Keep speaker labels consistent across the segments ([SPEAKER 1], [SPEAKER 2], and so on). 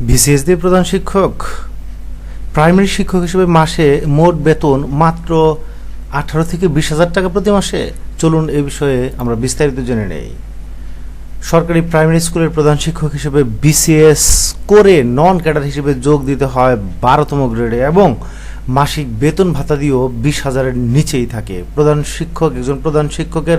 [SPEAKER 1] BCS দিয়ে প্রধান শিক্ষক। প্রাইমারি শিক্ষক হিসেবে মাসে মোট বেতন মাত্র আঠারো থেকে বিশ হাজার টাকা প্রতি মাসে। চলুন এ বিষয়ে আমরা বিস্তারিত জেনে নেই। সরকারি প্রাইমারি স্কুলের প্রধান শিক্ষক হিসেবে বিসিএস করে নন ক্যাডার হিসেবে যোগ দিতে হয় বারোতম গ্রেডে এবং মাসিক বেতন ভাতা দিয়েও বিশ হাজারের নিচেই থাকে। প্রধান শিক্ষক, একজন প্রধান শিক্ষকের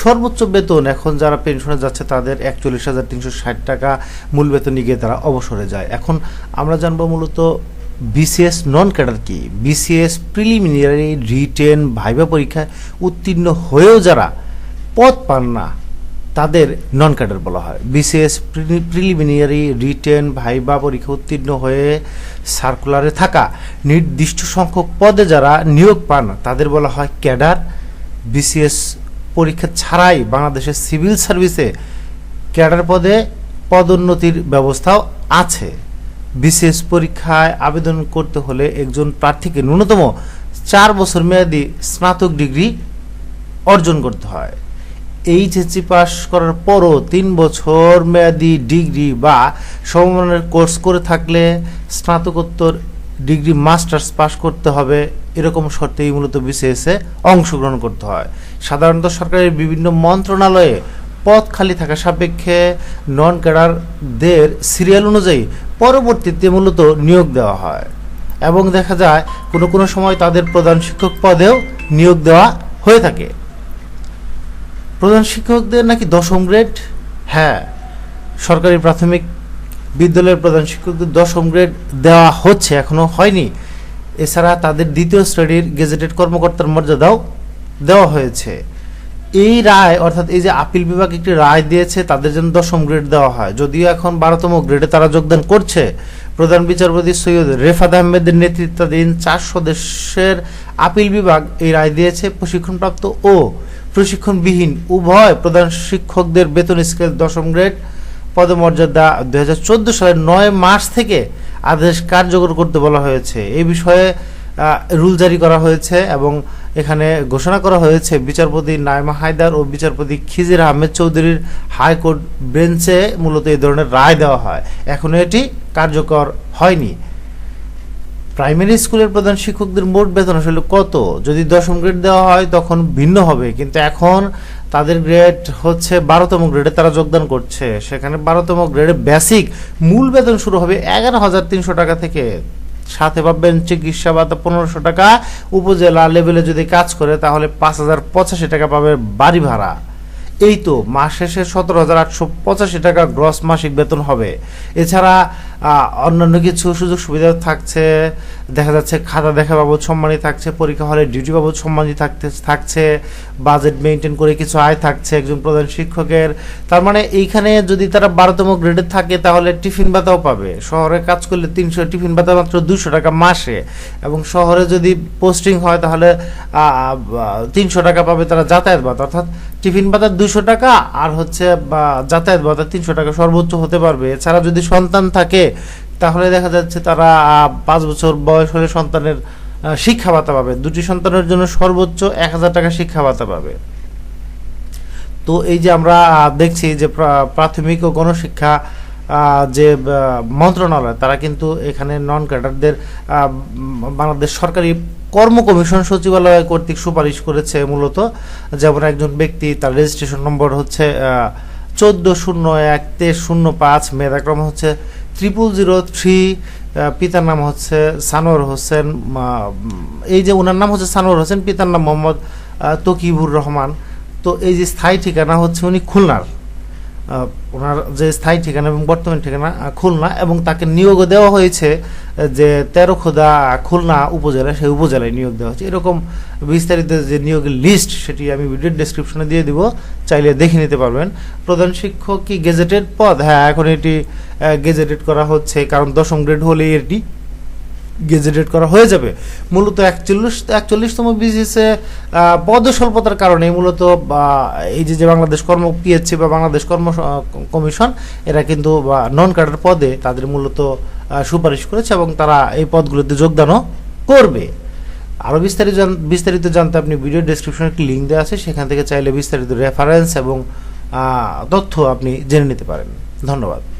[SPEAKER 1] সর্বোচ্চ বেতন, এখন যারা পেনশনে যাচ্ছে তাদের একচল্লিশ হাজার তিনশো ষাট টাকা মূল বেতন গিয়ে তারা অবসরে যায়। এখন আমরা জানব মূলত বিসিএস নন ক্যাডার কি? বিসিএস প্রিলিমিনারি রিটেন ভাইবা পরীক্ষায় উত্তীর্ণ হয়েও যারা পদ পান না তাদের নন ক্যাডার বলা হয়। বিসিএস প্রিলিমিনারি রিটেন ভাইবা পরীক্ষা উত্তীর্ণ হয়ে সার্কুলারে থাকা নির্দিষ্ট সংখ্যক পদে যারা নিয়োগ পান, তাদের বলা হয় ক্যাডার। বিসিএস পরীক্ষা ছাড়াই বাংলাদেশের সিভিল সার্ভিসে ক্যাডার পদে পদোন্নতির ব্যবস্থাও আছে। বিশেষ পরীক্ষায় আবেদন করতে হলে একজন প্রার্থীকে ন্যূনতম চার বছর মেয়াদি স্নাতক ডিগ্রি অর্জন করতে হয়। এইচএসসি পাস করার পরও তিন বছর মেয়াদি ডিগ্রি বা সমমানের কোর্স করে থাকলে স্নাতকোত্তর ডিগ্রি মাস্টার্স পাস করতে হবে। এরকম শর্তেই মূলত বিসিএসে অংশগ্রহণ করতে হয়। সাধারণত সরকারের বিভিন্ন মন্ত্রণালয়ে পদ খালি থাকা সাপেক্ষে নন ক্যাডারদের সিরিয়াল অনুযায়ী পরবর্তীতে মূলত নিয়োগ দেওয়া হয় এবং দেখা যায় কোনো কোনো সময় তাদের প্রধান শিক্ষক পদেও নিয়োগ দেওয়া হয়ে থাকে। প্রধান শিক্ষকদের নাকি দশম গ্রেড হ্যাঁ সরকারি প্রাথমিক বিদ্যালয়ের প্রধান শিক্ষকদের দশম গ্রেড দেওয়া হচ্ছে এখনও হয়নি। এছাড়া তাদের দ্বিতীয় শ্রেণির গেজেটেড কর্মকর্তার মর্যাদাও দেওয়া হয়েছে। এই রায়, অর্থাৎ এই যে আপিল বিভাগ একটি রায় দিয়েছে, তাদের জন্য দশম গ্রেড দেওয়া হয়। যদিও এখন বারোতম গ্রেডে তারা যোগদান করছে। প্রধান বিচারপতি সৈয়দ রেফাদ আহমেদের নেতৃত্বাধীন চার সদস্যের আপিল বিভাগ এই রায় দিয়েছে, প্রশিক্ষণপ্রাপ্ত ও প্রশিক্ষণবিহীন উভয় প্রধান শিক্ষকদের বেতন স্কেল দশম গ্রেড পদমর্যাদা দুই হাজার চোদ্দ সালের নয় মার্চ থেকে আদেশ কার্যকর করতে বলা হয়েছে। এই বিষয়ে রুল জারি করা হয়েছে এবং এখানে ঘোষণা করা হয়েছে, বিচারপতি নাইমা হায়দার ও বিচারপতি খিজির আহমেদ চৌধুরীর হাইকোর্ট বেঞ্চে মূলত এই ধরনের রায় দেওয়া হয়। এখনও এটি কার্যকর হয়নি। প্রাইমারি স্কুলের প্রধান শিক্ষকদের মোট বেতন আসলে কত? যদি দশম গ্রেড দেওয়া হয় তখন ভিন্ন হবে, কিন্তু এখন তাদের গ্রেড হচ্ছে বারোতম গ্রেডে তারা যোগদান করছে। সেখানে বারোতম গ্রেডে বেসিক মূল বেতন শুরু হবে এগারো হাজার তিনশো টাকা থেকে। সাথে পাবেন চিকিৎসা ভাতা পনেরোশো টাকা। উপজেলা লেভেলে যদি কাজ করে তাহলে পাঁচ হাজার পঁচাশি টাকা পাবে বাড়ি ভাড়া। এই তো মাস শেষে সতেরো হাজার আটশো পঁচাশি টাকা গ্রস মাসিক বেতন হবে। এছাড়া অন্যান্য কিছু সুযোগ সুবিধা থাকছে, দেখা যাচ্ছে খাতা দেখা বাবদ সম্মানী থাকছে, পরীক্ষা হলে ডিউটি বাবদ সম্মানী থাকতে, থাকছে বাজেট মেনটেন করে কিছু আয় থাকছে একজন প্রধান শিক্ষকের। তার মানে এইখানে যদি তারা বারোতম গ্রেডে থাকে, তাহলে টিফিন ভাতাও পাবে। শহরে কাজ করলে তিনশো, টিফিন ভাতা মাত্র দুশো টাকা মাসে। এবং শহরে যদি পোস্টিং হয়, তাহলে তিনশো টাকা পাবে তারা যাতায়াত ভাতা। অর্থাৎ টিফিন ভাতা দুশো টাকা আর হচ্ছে যাতায়াত ভাতা তিনশো টাকা সর্বোচ্চ হতে পারবে। এছাড়া যদি সন্তান থাকে, তাহলে দেখা যাচ্ছে তারা পাঁচ বছর বয়স হলে সন্তানের শিক্ষা ভাতা পাবে। দুটি সন্তানের জন্য সর্বোচ্চ এক হাজার টাকা শিক্ষা ভাতা পাবে। তো এই যে আমরা দেখছি যে প্রাথমিক ও গণশিক্ষা যে মন্ত্রণালয়, তারা কিন্তু এখানে নন ক্যাডারদের বাংলাদেশ সরকারি কর্ম কমিশন সচিবালয় কর্তৃক সুপারিশ করেছে মূলত। যেমন একজন ব্যক্তি, তার রেজিস্ট্রেশন নম্বর হচ্ছে চোদ্দ শূন্য এক, তেইশ শূন্য পাঁচ, মেধাক্রম হচ্ছে ত্রিপুল জিরো থ্রি পিতার নাম হচ্ছে সানোয়ার হোসেন এই যে ওনার নাম হচ্ছে সানোয়ার হোসেন, পিতার নাম মোহাম্মদ তকিবুর রহমান। তো এই যে স্থায়ী ঠিকানা হচ্ছে উনি খুলনার। ওনার যে স্থায়ী ঠিকানা এবং বর্তমান ঠিকানা খুলনা, এবং তাকে নিয়োগও দেওয়া হয়েছে যে তেরো খোদা খুলনা উপজেলা, সেই উপজেলায় নিয়োগ দেওয়া হয়েছে। এরকম বিস্তারিত যে নিয়োগের লিস্ট সেটি আমি ভিডিওর ডেসক্রিপশনে দিয়ে দিব, চাইলে দেখে নিতে পারবেন। প্রধান শিক্ষক কি গেজেটেড পদ? হ্যাঁ এখন এটি গেজেটেড করা হচ্ছে, কারণ দশম গ্রেড হলেই এটি গেজেটেড করা হয়ে যাবে। মূলত একচল্লিশ, একচল্লিশতম বিসিএসে পদ স্বল্পতার কারণে মূলত এই যে যে বাংলাদেশ কর্ম পিএসসি বা বাংলাদেশ কর্ম কমিশন, এরা কিন্তু নন কার্ডার পদে তাদের মূলত সুপারিশ করেছে এবং তারা এই পদগুলোতে যোগদানও করবে। আরও বিস্তারিত বিস্তারিত জানতে আপনি ভিডিও ডিসক্রিপশনে একটি লিঙ্ক দেওয়া আছে, সেখান থেকে চাইলে বিস্তারিত রেফারেন্স এবং তথ্য আপনি জেনে নিতে পারেন। ধন্যবাদ।